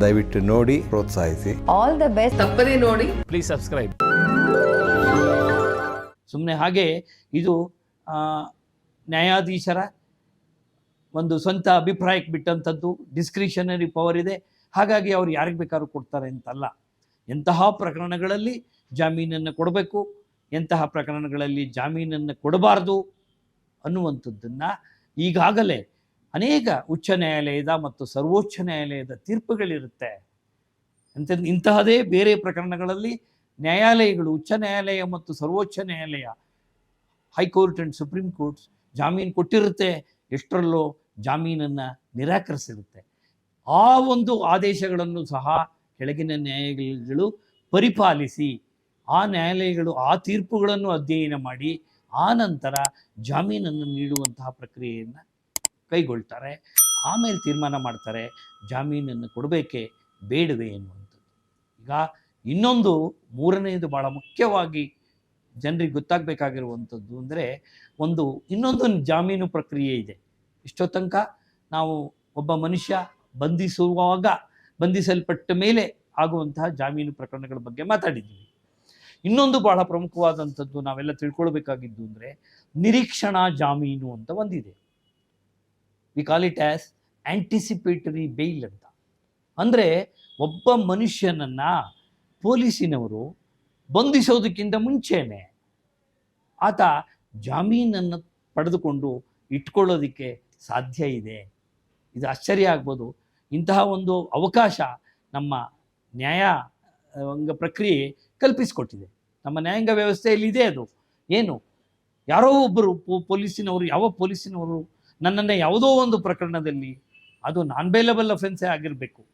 ದಯವಿಟ್ಟು ನೋಡಿ ಪ್ರೋತ್ಸಾಹಿಸಿ. ಆಲ್ ದ ಬೆಸ್ಟ್ ತಪ್ಪದೇ ನೋಡಿ. ಪ್ಲೀಸ್ ಸಬ್ಸ್ಕ್ರೈಬ್ ಸುಮ್ಮನೆ ಹಾಗೆ ಇದು ಆ, ನ್ಯಾಯಾಧೀಶರ ಒಂದು ಸ್ವಂತ ಅಭಿಪ್ರಾಯಕ್ಕೆ ಬಿಟ್ಟಂಥದ್ದು ಡಿಸ್ಕ್ರಿಷನರಿ ಪವರ್ ಇದೆ. ಹಾಗಾಗಿ ಅವ್ರು ಯಾರಿಗೆ ಬೇಕಾದ್ರೂ ಕೊಡ್ತಾರೆ ಅಂತಲ್ಲ. ಎಂತಹ ಪ್ರಕರಣಗಳಲ್ಲಿ ಜಾಮೀನನ್ನು ಕೊಡಬೇಕು ಎಂತಹ ಪ್ರಕರಣಗಳಲ್ಲಿ ಜಾಮೀನನ್ನು ಕೊಡಬಾರ್ದು ಅನ್ನುವಂಥದ್ದನ್ನು ಈಗಾಗಲೇ ಅನೇಕ ಉಚ್ಚ ನ್ಯಾಯಾಲಯದ ಮತ್ತು ಸರ್ವೋಚ್ಚ ನ್ಯಾಯಾಲಯದ ತೀರ್ಪುಗಳಿರುತ್ತೆ. ಅಂತ ಇಂತಹದೇ ಬೇರೆ ಪ್ರಕರಣಗಳಲ್ಲಿ ನ್ಯಾಯಾಲಯಗಳು, ಉಚ್ಚ ನ್ಯಾಯಾಲಯ ಮತ್ತು ಸರ್ವೋಚ್ಚ ನ್ಯಾಯಾಲಯ ಹೈಕೋರ್ಟ್ ಆ್ಯಂಡ್ ಸುಪ್ರೀಂ ಕೋರ್ಟ್ಸ್ ಜಾಮೀನು ಕೊಟ್ಟಿರುತ್ತೆ, ಎಷ್ಟರಲ್ಲೋ ಜಾಮೀನನ್ನು ನಿರಾಕರಿಸಿರುತ್ತೆ. ಆ ಒಂದು ಆದೇಶಗಳನ್ನು ಸಹ ಕೆಳಗಿನ ನ್ಯಾಯಾಲಯಗಳು ಪರಿಪಾಲಿಸಿ, ಆ ನ್ಯಾಯಾಲಯಗಳು ಆ ತೀರ್ಪುಗಳನ್ನು ಅಧ್ಯಯನ ಮಾಡಿ, ಆ ನಂತರ ಜಾಮೀನನ್ನು ನೀಡುವಂತಹ ಪ್ರಕ್ರಿಯೆಯನ್ನು ಕೈಗೊಳ್ತಾರೆ, ಆಮೇಲೆ ತೀರ್ಮಾನ ಮಾಡ್ತಾರೆ, ಜಾಮೀನನ್ನು ಕೊಡಬೇಕೆ ಬೇಡವೇ ಎನ್ನುವಂಥದ್ದು. ಈಗ ಇನ್ನೊಂದು ಮೂರನೆಯದು ಭಾಳ ಮುಖ್ಯವಾಗಿ ಜನರಿಗೆ ಗೊತ್ತಾಗಬೇಕಾಗಿರುವಂಥದ್ದು ಅಂದರೆ ಒಂದು ಇನ್ನೊಂದು ಜಾಮೀನು ಪ್ರಕ್ರಿಯೆ ಇದೆ. ಇಷ್ಟೋ ತನಕ ನಾವು ಒಬ್ಬ ಮನುಷ್ಯ ಬಂಧಿಸುವಾಗ, ಬಂಧಿಸಲ್ಪಟ್ಟ ಮೇಲೆ ಆಗುವಂತಹ ಜಾಮೀನು ಪ್ರಕರಣಗಳ ಬಗ್ಗೆ ಮಾತಾಡಿದ್ದೀವಿ. ಇನ್ನೊಂದು ಬಹಳ ಪ್ರಮುಖವಾದಂಥದ್ದು ನಾವೆಲ್ಲ ತಿಳ್ಕೊಳ್ಬೇಕಾಗಿದ್ದು ಅಂದರೆ ನಿರೀಕ್ಷಣಾ ಜಾಮೀನು ಅಂತ ಒಂದಿದೆ. We call it as anticipatory bail ಅಂತ. ಅಂದರೆ ಒಬ್ಬ ಮನುಷ್ಯನನ್ನು ಪೊಲೀಸಿನವರು ಬಂಧಿಸೋದಕ್ಕಿಂತ ಮುಂಚೆನೆ ಆತ ಜಾಮೀನನ್ನು ಪಡೆದುಕೊಂಡು ಇಟ್ಕೊಳ್ಳೋದಕ್ಕೆ ಸಾಧ್ಯ ಇದೆ. ಇದು ಆಶ್ಚರ್ಯ ಆಗ್ಬೋದು. ಇಂತಹ ಒಂದು ಅವಕಾಶ ನಮ್ಮ ನ್ಯಾಯಾಂಗ ಪ್ರಕ್ರಿಯೆ ಕಲ್ಪಿಸಿಕೊಟ್ಟಿದೆ. ನಮ್ಮ ನ್ಯಾಯಾಂಗ ವ್ಯವಸ್ಥೆಯಲ್ಲಿ ಇದೆ ಅದು. ಏನು? ಯಾರೋ ಒಬ್ಬರು ಪೊಲೀಸಿನವರು, ಯಾವ ಪೊಲೀಸಿನವರು ನನ್ನನ್ನು ಯಾವುದೋ ಒಂದು ಪ್ರಕರಣದಲ್ಲಿ ಅದು ನಾನ್ ಬೇಲೆಬಲ್ ಅಫೆನ್ಸೇ ಆಗಿರಬೇಕು.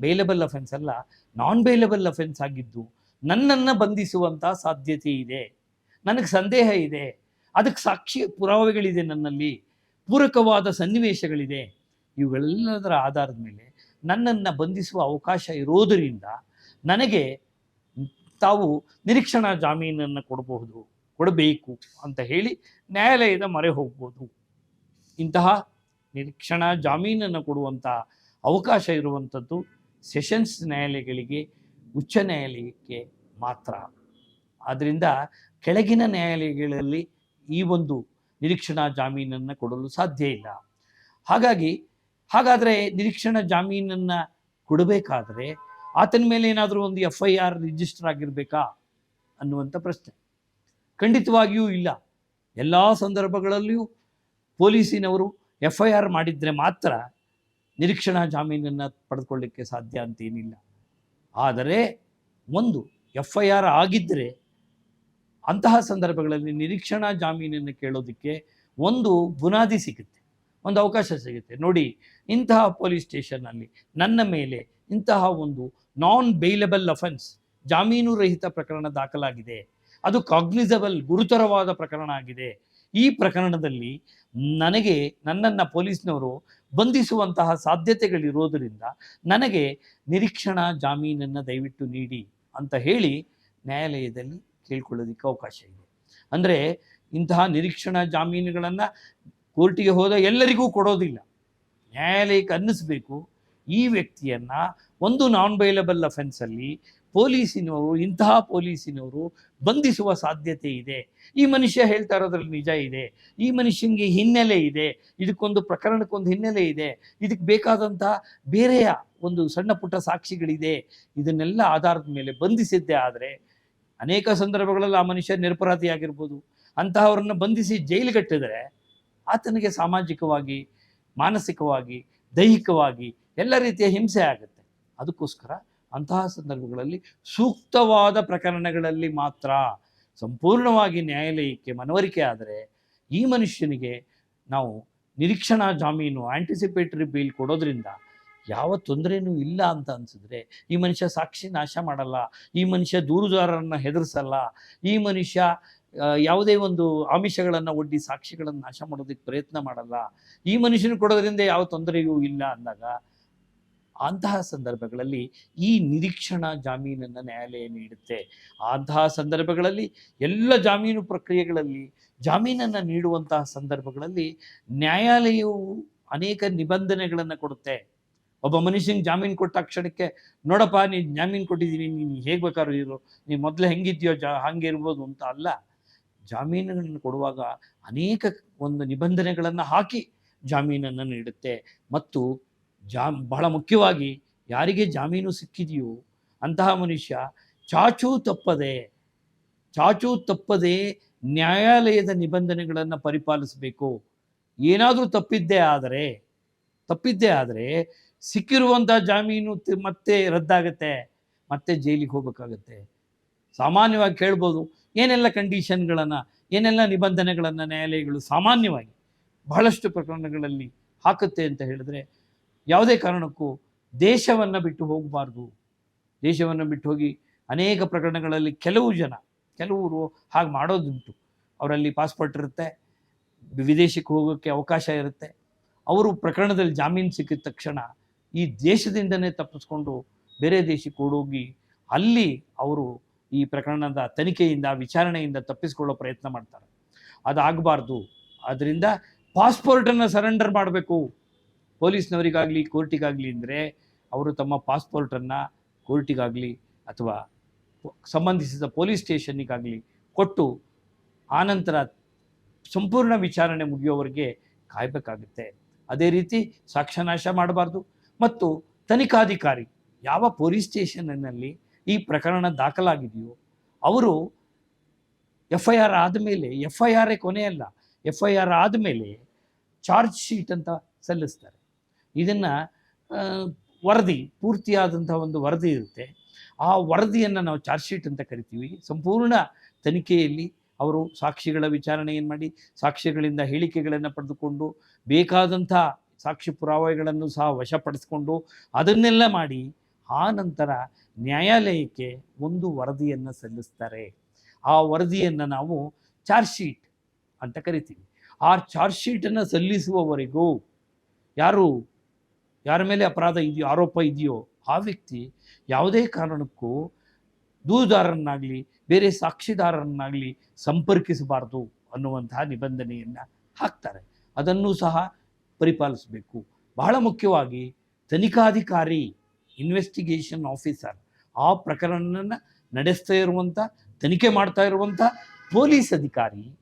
ಬೇಲಬಲ್ ಅಫೆನ್ಸ್ ಅಲ್ಲ ನಾನ್ ಬೇಲೆಬಲ್ ಅಫೆನ್ಸ್ ಆಗಿದ್ದು ನನ್ನನ್ನು ಬಂಧಿಸುವಂಥ ಸಾಧ್ಯತೆ ಇದೆ. ನನಗೆ ಸಂದೇಹ ಇದೆ. ಅದಕ್ಕೆ ಸಾಕ್ಷಿ ಪುರಾವೆಗಳಿದೆ ನನ್ನಲ್ಲಿ. ಪೂರಕವಾದ ಸನ್ನಿವೇಶಗಳಿದೆ. ಇವುಗಳೆಲ್ಲದರ ಆಧಾರದ ಮೇಲೆ ನನ್ನನ್ನು ಬಂಧಿಸುವ ಅವಕಾಶ ಇರೋದರಿಂದ ನನಗೆ ತಾವು ನಿರೀಕ್ಷಣಾ ಜಾಮೀನನ್ನು ಕೊಡಬಹುದು, ಕೊಡಬೇಕು ಅಂತ ಹೇಳಿ ನ್ಯಾಯಾಲಯದ ಮೊರೆ ಹೋಗ್ಬೋದು. ಇಂತಹ ನಿರೀಕ್ಷಣಾ ಜಾಮೀನನ್ನು ಕೊಡುವಂಥ ಅವಕಾಶ ಇರುವಂಥದ್ದು ಸೆಷನ್ಸ್ ನ್ಯಾಯಾಲಯಗಳಿಗೆ, ಉಚ್ಚ ನ್ಯಾಯಾಲಯಕ್ಕೆ ಮಾತ್ರ. ಆದ್ದರಿಂದ ಕೆಳಗಿನ ನ್ಯಾಯಾಲಯಗಳಲ್ಲಿ ಈ ಒಂದು ನಿರೀಕ್ಷಣಾ ಜಾಮೀನನ್ನು ಕೊಡಲು ಸಾಧ್ಯ ಇಲ್ಲ. ಹಾಗಾಗಿ, ಹಾಗಾದರೆ ನಿರೀಕ್ಷಣಾ ಜಾಮೀನನ್ನು ಕೊಡಬೇಕಾದ್ರೆ ಆತನ ಮೇಲೆ ಏನಾದರೂ ಒಂದು ಎಫ್ ಐ ಆರ್ ರಿಜಿಸ್ಟರ್ ಆಗಿರಬೇಕಾ ಅನ್ನುವಂಥ ಪ್ರಶ್ನೆ. ಖಂಡಿತವಾಗಿಯೂ ಇಲ್ಲ. ಎಲ್ಲ ಸಂದರ್ಭಗಳಲ್ಲಿಯೂ ಪೊಲೀಸಿನವರು ಎಫ್ ಐ ಆರ್ ಮಾಡಿದರೆ ಮಾತ್ರ ನಿರೀಕ್ಷಣಾ ಜಾಮೀನನ್ನು ಪಡೆದುಕೊಳ್ಳಿಕ್ಕೆ ಸಾಧ್ಯ ಅಂತೇನಿಲ್ಲ. ಆದರೆ ಒಂದು ಎಫ್ ಐ ಆರ್ ಆಗಿದ್ದರೆ ಅಂತಹ ಸಂದರ್ಭಗಳಲ್ಲಿ ನಿರೀಕ್ಷಣಾ ಜಾಮೀನನ್ನು ಕೇಳೋದಕ್ಕೆ ಒಂದು ಬುನಾದಿ ಸಿಗುತ್ತೆ, ಒಂದು ಅವಕಾಶ ಸಿಗುತ್ತೆ. ನೋಡಿ, ಇಂತಹ ಪೊಲೀಸ್ ಸ್ಟೇಷನ್ನಲ್ಲಿ ನನ್ನ ಮೇಲೆ ಇಂತಹ ಒಂದು ನಾನ್ ಬೇಲೆಬಲ್ ಅಫೆನ್ಸ್ ಜಾಮೀನು ರಹಿತ ಪ್ರಕರಣ ದಾಖಲಾಗಿದೆ. ಅದು ಕಾಗ್ನಿಸಬಲ್ ಗುರುತರವಾದ ಪ್ರಕರಣ ಆಗಿದೆ. ಈ ಪ್ರಕರಣದಲ್ಲಿ ನನಗೆ ನನ್ನನ್ನು ಪೊಲೀಸ್ನವರು ಬಂಧಿಸುವಂತಹ ಸಾಧ್ಯತೆಗಳಿರೋದರಿಂದ ನನಗೆ ನಿರೀಕ್ಷಣಾ ಜಾಮೀನನ್ನು ದಯವಿಟ್ಟು ನೀಡಿ ಅಂತ ಹೇಳಿ ನ್ಯಾಯಾಲಯದಲ್ಲಿ ಕೇಳ್ಕೊಳ್ಳೋದಕ್ಕೆ ಅವಕಾಶ ಇದೆ. ಅಂದರೆ ಇಂತಹ ನಿರೀಕ್ಷಣಾ ಜಾಮೀನುಗಳನ್ನು ಕೋರ್ಟಿಗೆ ಹೋದ ಎಲ್ಲರಿಗೂ ಕೊಡೋದಿಲ್ಲ. ನ್ಯಾಯಾಲಯಕ್ಕೆ ಅನ್ನಿಸ್ಬೇಕು ಈ ವ್ಯಕ್ತಿಯನ್ನು ಒಂದು ನಾನ್ ಬೈಲಬಲ್ ಅಫೆನ್ಸಲ್ಲಿ ಪೊಲೀಸಿನವರು, ಇಂತಹ ಪೊಲೀಸಿನವರು ಬಂಧಿಸುವ ಸಾಧ್ಯತೆ ಇದೆ. ಈ ಮನುಷ್ಯ ಹೇಳ್ತಾ ಇರೋದ್ರಲ್ಲಿ ನಿಜ ಇದೆ. ಈ ಮನುಷ್ಯನಿಗೆ ಹಿನ್ನೆಲೆ ಇದೆ. ಇದಕ್ಕೊಂದು ಪ್ರಕರಣಕ್ಕೊಂದು ಹಿನ್ನೆಲೆ ಇದೆ. ಇದಕ್ಕೆ ಬೇಕಾದಂತಹ ಬೇರೆಯ ಒಂದು ಸಣ್ಣ ಪುಟ್ಟ ಸಾಕ್ಷಿಗಳಿದೆ. ಇದನ್ನೆಲ್ಲ ಆಧಾರದ ಮೇಲೆ ಬಂಧಿಸಿದ್ದೆ ಆದರೆ ಅನೇಕ ಸಂದರ್ಭಗಳಲ್ಲಿ ಆ ಮನುಷ್ಯ ನಿರಪರಾಧಿಯಾಗಿರ್ಬೋದು. ಅಂತಹವರನ್ನು ಬಂಧಿಸಿ ಜೈಲಿಗಟ್ಟಿದರೆ ಆತನಿಗೆ ಸಾಮಾಜಿಕವಾಗಿ, ಮಾನಸಿಕವಾಗಿ, ದೈಹಿಕವಾಗಿ ಎಲ್ಲ ರೀತಿಯ ಹಿಂಸೆ ಆಗುತ್ತೆ. ಅದಕ್ಕೋಸ್ಕರ ಅಂತಹ ಸಂದರ್ಭಗಳಲ್ಲಿ ಸೂಕ್ತವಾದ ಪ್ರಕರಣಗಳಲ್ಲಿ ಮಾತ್ರ ಸಂಪೂರ್ಣವಾಗಿ ನ್ಯಾಯಾಲಯಕ್ಕೆ ಮನವರಿಕೆ ಆದರೆ ಈ ಮನುಷ್ಯನಿಗೆ ನಾವು ನಿರೀಕ್ಷಣಾ ಜಾಮೀನು ಆಂಟಿಸಿಪೇಟರಿ ಬೇಲ್ ಕೊಡೋದ್ರಿಂದ ಯಾವ ತೊಂದರೆನೂ ಇಲ್ಲ ಅಂತ ಅನಿಸಿದ್ರೆ ಈ ಮನುಷ್ಯ ಸಾಕ್ಷಿ ನಾಶ ಮಾಡಲ್ಲ, ಈ ಮನುಷ್ಯ ದೂರುದಾರರನ್ನು ಹೆದರಿಸಲ್ಲ, ಈ ಮನುಷ್ಯ ಯಾವುದೇ ಒಂದು ಆಮಿಷಗಳನ್ನು ಒಡ್ಡಿ ಸಾಕ್ಷಿಗಳನ್ನು ನಾಶ ಮಾಡೋದಕ್ಕೆ ಪ್ರಯತ್ನ ಮಾಡಲ್ಲ, ಈ ಮನುಷ್ಯನ ಕೊಡೋದ್ರಿಂದ ಯಾವ ತೊಂದರೆಯೂ ಇಲ್ಲ ಅಂದಾಗ ಅಂತಹ ಸಂದರ್ಭಗಳಲ್ಲಿ ಈ ನಿರೀಕ್ಷಣಾ ಜಾಮೀನನ್ನು ನ್ಯಾಯಾಲಯ ನೀಡುತ್ತೆ. ಅಂತಹ ಸಂದರ್ಭಗಳಲ್ಲಿ ಎಲ್ಲ ಜಾಮೀನು ಪ್ರಕ್ರಿಯೆಗಳಲ್ಲಿ ಜಾಮೀನನ್ನು ನೀಡುವಂತಹ ಸಂದರ್ಭಗಳಲ್ಲಿ ನ್ಯಾಯಾಲಯವು ಅನೇಕ ನಿಬಂಧನೆಗಳನ್ನು ಕೊಡುತ್ತೆ. ಒಬ್ಬ ಮನುಷ್ಯನಿಗೆ ಜಾಮೀನು ಕೊಟ್ಟ ಕ್ಷಣಕ್ಕೆ, ನೋಡಪ್ಪ, ನೀನು ಜಾಮೀನು ಕೊಟ್ಟಿದ್ದೀನಿ, ನೀನು ಹೇಗೆ ಬೇಕಾದ್ರೂ ಇರು, ನೀನು ಮೊದಲು ಹೆಂಗಿದ್ಯೋ, ಜಾ, ಹಂಗೆ ಇರ್ಬೋದು ಅಂತ ಅಲ್ಲ. ಜಾಮೀನುಗಳನ್ನು ಕೊಡುವಾಗ ಅನೇಕ ಒಂದು ನಿಬಂಧನೆಗಳನ್ನು ಹಾಕಿ ಜಾಮೀನನ್ನು ನೀಡುತ್ತೆ. ಮತ್ತು ಜಾ ಬಹಳ ಮುಖ್ಯವಾಗಿ ಯಾರಿಗೆ ಜಾಮೀನು ಸಿಕ್ಕಿದೆಯೋ ಅಂತಹ ಮನುಷ್ಯ ಚಾಚೂ ತಪ್ಪದೆ ಚಾಚೂ ತಪ್ಪದೆ ನ್ಯಾಯಾಲಯದ ನಿಬಂಧನೆಗಳನ್ನು ಪರಿಪಾಲಿಸಬೇಕು. ಏನಾದರೂ ತಪ್ಪಿದ್ದೇ ಆದರೆ ತಪ್ಪಿದ್ದೇ ಆದರೆ ಸಿಕ್ಕಿರುವಂಥ ಜಾಮೀನು ಮತ್ತೆ ರದ್ದಾಗತ್ತೆ, ಮತ್ತೆ ಜೈಲಿಗೆ ಹೋಗಬೇಕಾಗತ್ತೆ. ಸಾಮಾನ್ಯವಾಗಿ ಕೇಳ್ಬೋದು ಏನೆಲ್ಲ ಕಂಡೀಷನ್ಗಳನ್ನು, ಏನೆಲ್ಲ ನಿಬಂಧನೆಗಳನ್ನು ನ್ಯಾಯಾಲಯಗಳು ಸಾಮಾನ್ಯವಾಗಿ ಬಹಳಷ್ಟು ಪ್ರಕರಣಗಳಲ್ಲಿ ಹಾಕುತ್ತೆ ಅಂತ ಹೇಳಿದ್ರೆ ಯಾವುದೇ ಕಾರಣಕ್ಕೂ ದೇಶವನ್ನು ಬಿಟ್ಟು ಹೋಗಬಾರ್ದು. ದೇಶವನ್ನು ಬಿಟ್ಟು ಹೋಗಿ ಅನೇಕ ಪ್ರಕರಣಗಳಲ್ಲಿ ಕೆಲವು ಜನ ಕೆಲವರು ಹಾಗೆ ಮಾಡೋದುಂಟು ಅವರಲ್ಲಿ ಪಾಸ್ಪೋರ್ಟ್ ಇರುತ್ತೆ, ವಿದೇಶಕ್ಕೆ ಹೋಗೋಕ್ಕೆ ಅವಕಾಶ ಇರುತ್ತೆ. ಅವರು ಪ್ರಕರಣದಲ್ಲಿ ಜಾಮೀನು ಸಿಕ್ಕಿದ ತಕ್ಷಣ ಈ ದೇಶದಿಂದನೇ ತಪ್ಪಿಸ್ಕೊಂಡು ಬೇರೆ ದೇಶಕ್ಕೆ ಓಡೋಗಿ ಅಲ್ಲಿ ಅವರು ಈ ಪ್ರಕರಣದ ತನಿಖೆಯಿಂದ, ವಿಚಾರಣೆಯಿಂದ ತಪ್ಪಿಸ್ಕೊಳ್ಳೋ ಪ್ರಯತ್ನ ಮಾಡ್ತಾರೆ. ಅದಾಗಬಾರ್ದು. ಅದರಿಂದ ಪಾಸ್ಪೋರ್ಟನ್ನು ಸರೆಂಡರ್ ಮಾಡಬೇಕು. ಪೊಲೀಸ್ನವರಿಗಾಗಲಿ, ಕೋರ್ಟಿಗಾಗಲಿ ಅಂದರೆ ಅವರು ತಮ್ಮ ಪಾಸ್ಪೋರ್ಟನ್ನು ಕೋರ್ಟಿಗಾಗಲಿ ಅಥವಾ ಸಂಬಂಧಿಸಿದ ಪೊಲೀಸ್ ಸ್ಟೇಷನ್ನಿಗಾಗಲಿ ಕೊಟ್ಟು ಆನಂತರ ಸಂಪೂರ್ಣ ವಿಚಾರಣೆ ಮುಗಿಯೋವರೆಗೆ ಕಾಯಬೇಕಾಗುತ್ತೆ. ಅದೇ ರೀತಿ ಸಾಕ್ಷ್ಯನಾಶ ಮಾಡಬಾರ್ದು. ಮತ್ತು ತನಿಖಾಧಿಕಾರಿ ಯಾವ ಪೊಲೀಸ್ ಸ್ಟೇಷನ್ನಲ್ಲಿ ಈ ಪ್ರಕರಣ ದಾಖಲಾಗಿದೆಯೋ, ಅವರು ಎಫ್ ಐ ಆರ್ ಆದಮೇಲೆ ಎಫ್ ಐ ಆರೇ ಕೊನೆಯಲ್ಲ ಎಫ್ ಐ ಆರ್ ಆದಮೇಲೆ ಚಾರ್ಜ್ ಶೀಟ್ ಅಂತ ಸಲ್ಲಿಸ್ತಾರೆ. ಇದನ್ನು ವರದಿ, ಪೂರ್ತಿಯಾದಂಥ ಒಂದು ವರದಿ ಇರುತ್ತೆ. ಆ ವರದಿಯನ್ನು ನಾವು ಚಾರ್ಜ್ ಶೀಟ್ ಅಂತ ಕರಿತೀವಿ. ಸಂಪೂರ್ಣ ತನಿಖೆಯಲ್ಲಿ ಅವರು ಸಾಕ್ಷಿಗಳ ವಿಚಾರಣೆಯನ್ನು ಮಾಡಿ, ಸಾಕ್ಷಿಗಳಿಂದ ಹೇಳಿಕೆಗಳನ್ನು ಪಡೆದುಕೊಂಡು, ಬೇಕಾದಂಥ ಸಾಕ್ಷಿ ಪುರಾವೆಗಳನ್ನು ಸಹ ವಶಪಡಿಸಿಕೊಂಡು, ಅದನ್ನೆಲ್ಲ ಮಾಡಿ, ಆ ನಂತರ ನ್ಯಾಯಾಲಯಕ್ಕೆ ಒಂದು ವರದಿಯನ್ನು ಸಲ್ಲಿಸ್ತಾರೆ. ಆ ವರದಿಯನ್ನು ನಾವು ಚಾರ್ಜ್ ಶೀಟ್ ಅಂತ ಕರಿತೀವಿ. ಆ ಚಾರ್ಜ್ ಶೀಟನ್ನು ಸಲ್ಲಿಸುವವರೆಗೂ, ಯಾರು ಯಾರ ಮೇಲೆ ಅಪರಾಧ ಇದೆಯೋ, ಆರೋಪ ಇದೆಯೋ, ಆ ವ್ಯಕ್ತಿ ಯಾವುದೇ ಕಾರಣಕ್ಕೂ ದೂರುದಾರರನ್ನಾಗಲಿ, ಬೇರೆ ಸಾಕ್ಷಿದಾರರನ್ನಾಗಲಿ ಸಂಪರ್ಕಿಸಬಾರ್ದು ಅನ್ನುವಂತಹ ನಿಬಂಧನೆಯನ್ನು ಹಾಕ್ತಾರೆ. ಅದನ್ನು ಸಹ ಪರಿಪಾಲಿಸಬೇಕು. ಬಹಳ ಮುಖ್ಯವಾಗಿ ತನಿಖಾಧಿಕಾರಿ ಇನ್ವೆಸ್ಟಿಗೇಷನ್ ಆಫೀಸರ್ ಆ ಪ್ರಕರಣವನ್ನು ನಡೆಸ್ತಾ ಇರುವಂಥ ತನಿಖೆ ಮಾಡ್ತಾ ಇರುವಂಥ ಪೊಲೀಸ್ ಅಧಿಕಾರಿ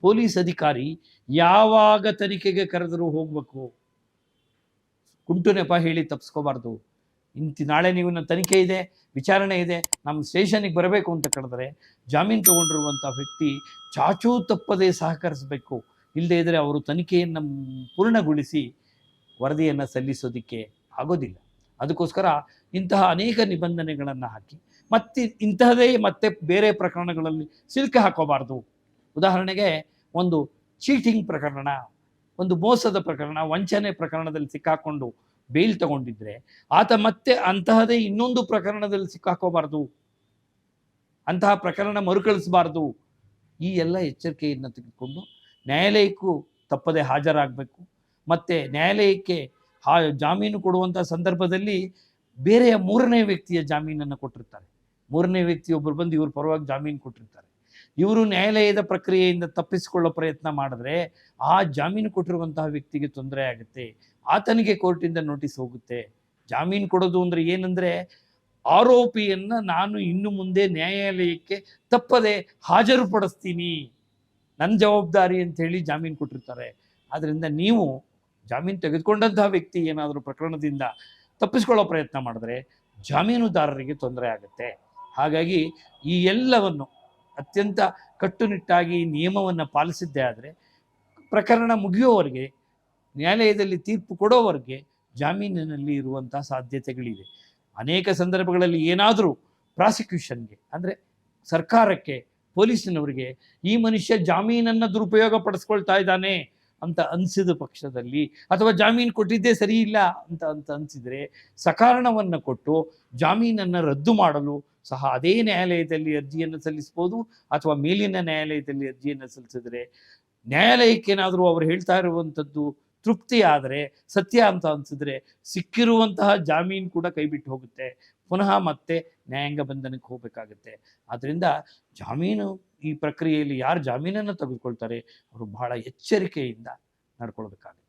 ಪೊಲೀಸ್ ಅಧಿಕಾರಿ ಯಾವಾಗ ತನಿಖೆಗೆ ಕರೆದರೂ ಹೋಗಬೇಕು? ಕುಂಟು ನೆಪ ಹೇಳಿ ತಪ್ಪಿಸ್ಕೋಬಾರ್ದು ಇಂತಿ ನಾಳೆ ನೀವು ನನ್ನ ತನಿಖೆ ಇದೆ, ವಿಚಾರಣೆ ಇದೆ ನಮ್ಮ ಸ್ಟೇಷನಿಗೆ ಬರಬೇಕು ಅಂತ ಕರೆದ್ರೆ ಜಾಮೀನು ತಗೊಂಡಿರುವಂಥ ವ್ಯಕ್ತಿ ಚಾಚೂ ತಪ್ಪದೇ ಸಹಕರಿಸಬೇಕು. ಇಲ್ಲದೇ ಇದ್ದರೆ ಅವರು ತನಿಖೆಯನ್ನು ಪೂರ್ಣಗೊಳಿಸಿ ವರದಿಯನ್ನು ಸಲ್ಲಿಸೋದಕ್ಕೆ ಆಗೋದಿಲ್ಲ. ಅದಕ್ಕೋಸ್ಕರ ಇಂತಹ ಅನೇಕ ನಿಬಂಧನೆಗಳನ್ನು ಹಾಕಿ, ಮತ್ತೆ ಇಂತಹದೇ ಮತ್ತೆ ಬೇರೆ ಪ್ರಕರಣಗಳಲ್ಲಿ ಸಿಲುಕೆ ಹಾಕೋಬಾರ್ದು. ಉದಾಹರಣೆಗೆ ಒಂದು ಚೀಟಿಂಗ್ ಪ್ರಕರಣ. ಒಂದು ಮೋಸದ ಪ್ರಕರಣ, ವಂಚನೆ ಪ್ರಕರಣದಲ್ಲಿ ಸಿಕ್ಕಾಕೊಂಡು ಬೇಲ್ ತಗೊಂಡಿದ್ರೆ ಆತ ಮತ್ತೆ ಅಂತಹದೇ ಇನ್ನೊಂದು ಪ್ರಕರಣದಲ್ಲಿ ಸಿಕ್ಕಾಕೋಬಾರದು. ಅಂತಹ ಪ್ರಕರಣ ಮರುಕಳಿಸಬಾರದು. ಈ ಎಲ್ಲ ಎಚ್ಚರಿಕೆಯನ್ನು ತೆಗೆದುಕೊಂಡು ನ್ಯಾಯಾಲಯಕ್ಕೂ ತಪ್ಪದೆ ಹಾಜರಾಗಬೇಕು. ಮತ್ತೆ ನ್ಯಾಯಾಲಯಕ್ಕೆ ಹಾ ಜಾಮೀನು ಕೊಡುವಂಥ ಸಂದರ್ಭದಲ್ಲಿ ಬೇರೆಯ ಮೂರನೇ ವ್ಯಕ್ತಿಯ ಜಾಮೀನನ್ನು ಕೊಟ್ಟಿರ್ತಾರೆ. ಮೂರನೇ ವ್ಯಕ್ತಿಯೊಬ್ಬರು ಬಂದು ಇವ್ರ ಪರವಾಗಿ ಜಾಮೀನು ಕೊಟ್ಟಿರ್ತಾರೆ. ಇವರು ನ್ಯಾಯಾಲಯದ ಪ್ರಕ್ರಿಯೆಯಿಂದ ತಪ್ಪಿಸಿಕೊಳ್ಳೋ ಪ್ರಯತ್ನ ಮಾಡಿದ್ರೆ ಆ ಜಾಮೀನು ಕೊಟ್ಟಿರುವಂತಹ ವ್ಯಕ್ತಿಗೆ ತೊಂದರೆ ಆಗುತ್ತೆ. ಆತನಿಗೆ ಕೋರ್ಟಿಂದ ನೋಟಿಸ್ ಹೋಗುತ್ತೆ. ಜಾಮೀನು ಕೊಡೋದು ಅಂದರೆ ಏನಂದರೆ ಆರೋಪಿಯನ್ನು ನಾನು ಇನ್ನು ಮುಂದೆ ನ್ಯಾಯಾಲಯಕ್ಕೆ ತಪ್ಪದೆ ಹಾಜರುಪಡಿಸ್ತೀನಿ. ನನ್ನ ಜವಾಬ್ದಾರಿ ಅಂತ ಹೇಳಿ ಜಾಮೀನು ಕೊಟ್ಟಿರ್ತಾರೆ. ಆದ್ದರಿಂದ ನೀವು ಜಾಮೀನು ತೆಗೆದುಕೊಂಡಂತಹ ವ್ಯಕ್ತಿ ಏನಾದರೂ ಪ್ರಕರಣದಿಂದ ತಪ್ಪಿಸ್ಕೊಳ್ಳೋ ಪ್ರಯತ್ನ ಮಾಡಿದ್ರೆ ಜಾಮೀನುದಾರರಿಗೆ ತೊಂದರೆ ಆಗುತ್ತೆ. ಹಾಗಾಗಿ ಈ ಎಲ್ಲವನ್ನು ಅತ್ಯಂತ ಕಟ್ಟುನಿಟ್ಟಾಗಿ ನಿಯಮವನ್ನು ಪಾಲಿಸಿದ್ದೇ ಆದರೆ ಪ್ರಕರಣ ಮುಗಿಯುವವರೆಗೆ, ನ್ಯಾಯಾಲಯದಲ್ಲಿ ತೀರ್ಪು ಕೊಡೋವರೆಗೆ ಜಾಮೀನಿನಲ್ಲಿ ಇರುವಂಥ ಸಾಧ್ಯತೆಗಳಿವೆ. ಅನೇಕ ಸಂದರ್ಭಗಳಲ್ಲಿ ಏನಾದರೂ ಪ್ರಾಸಿಕ್ಯೂಷನ್ಗೆ, ಅಂದರೆ ಸರ್ಕಾರಕ್ಕೆ, ಪೊಲೀಸಿನವರಿಗೆ ಈ ಮನುಷ್ಯ ಜಾಮೀನನ್ನು ದುರುಪಯೋಗ ಪಡಿಸ್ಕೊಳ್ತಾ ಇದ್ದಾನೆ. ಅಂತ ಅನಿಸಿದ ಪಕ್ಷದಲ್ಲಿ ಅಥವಾ ಜಾಮೀನು ಕೊಟ್ಟಿದ್ದೇ ಸರಿ ಇಲ್ಲ ಅಂತ ಅಂತ ಅನಿಸಿದರೆ ಸಕಾರಣವನ್ನು ಕೊಟ್ಟು ಜಾಮೀನನ್ನು ರದ್ದು ಮಾಡಲು ಸಹ ಅದೇ ನ್ಯಾಯಾಲಯದಲ್ಲಿ ಅರ್ಜಿಯನ್ನು ಸಲ್ಲಿಸ್ಬೋದು ಅಥವಾ ಮೇಲಿನ ನ್ಯಾಯಾಲಯದಲ್ಲಿ ಅರ್ಜಿಯನ್ನು ಸಲ್ಲಿಸಿದ್ರೆ ನ್ಯಾಯಾಲಯಕ್ಕೇನಾದರೂ ಅವರು ಹೇಳ್ತಾ ಇರುವಂಥದ್ದು ತೃಪ್ತಿ ಆದರೆ, ಸತ್ಯ ಅಂತ ಅನಿಸಿದ್ರೆ ಸಿಕ್ಕಿರುವಂತಹ ಜಾಮೀನು ಕೂಡ ಕೈಬಿಟ್ಟು ಹೋಗುತ್ತೆ. ಪುನಃ ಮತ್ತೆ ನ್ಯಾಯಾಂಗ ಬಂಧನಕ್ಕೆ ಹೋಗಬೇಕಾಗುತ್ತೆ. ಆದ್ದರಿಂದ ಜಾಮೀನು ಈ ಪ್ರಕ್ರಿಯೆಯಲ್ಲಿ ಯಾರು ಜಾಮೀನನ್ನು ತೆಗೆದುಕೊಳ್ತಾರೆ ಅವರು ಬಹಳ ಎಚ್ಚರಿಕೆಯಿಂದ ನಡ್ಕೊಳ್ಬೇಕಾಗುತ್ತೆ.